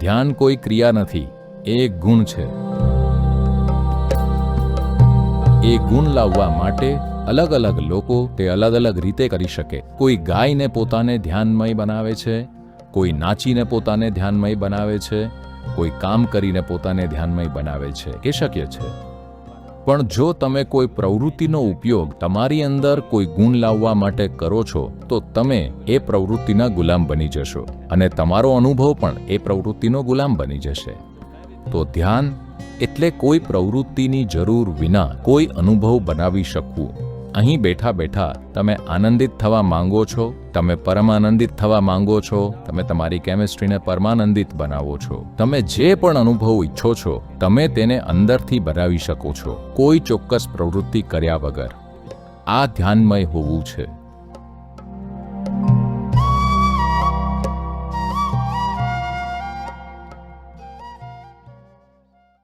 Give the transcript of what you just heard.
ધ્યાન કોઈ ક્રિયા નથી, એ ગુણ છે. એ ગુણ લાવવા માટે અલગ અલગ લોકો તે અલગ અલગ રીતે કરી શકે. કોઈ ગાયને પોતાને ધ્યાનમય બનાવે છે, કોઈ નાચીને પોતાને ધ્યાનમય બનાવે છે, કોઈ કામ કરીને પોતાને ધ્યાનમય બનાવે છે, એ શક્ય છે. પણ જો તમે કોઈ પ્રવૃત્તિનો ઉપયોગ તમારી અંદર કોઈ ગુણ લાવવા માટે કરો છો, તો તમે એ પ્રવૃત્તિના ગુલામ બની જશો અને તમારો અનુભવ પણ એ પ્રવૃત્તિનો ગુલામ બની જશે. તો ધ્યાન, એટલે કોઈ પ્રવૃત્તિની જરૂર વિના કોઈ અનુભવ બનાવી શકવું. અહીં બેઠા બેઠા તમે આનંદિત થવા માંગો છો? તમે પરમાનંદિત થવા માંગો છો? તમે તમારી કેમિસ્ટ્રીને પરમાનંદિત બનાવો છો? તમે જે પણ અનુભવ ઈચ્છો છો, તમે તેને અંદરથી બનાવી શકો છો. કોઈ ચોક્કસ પ્રવૃત્તિ કર્યા વગર. આ ધ્યાનમય હોવું છે.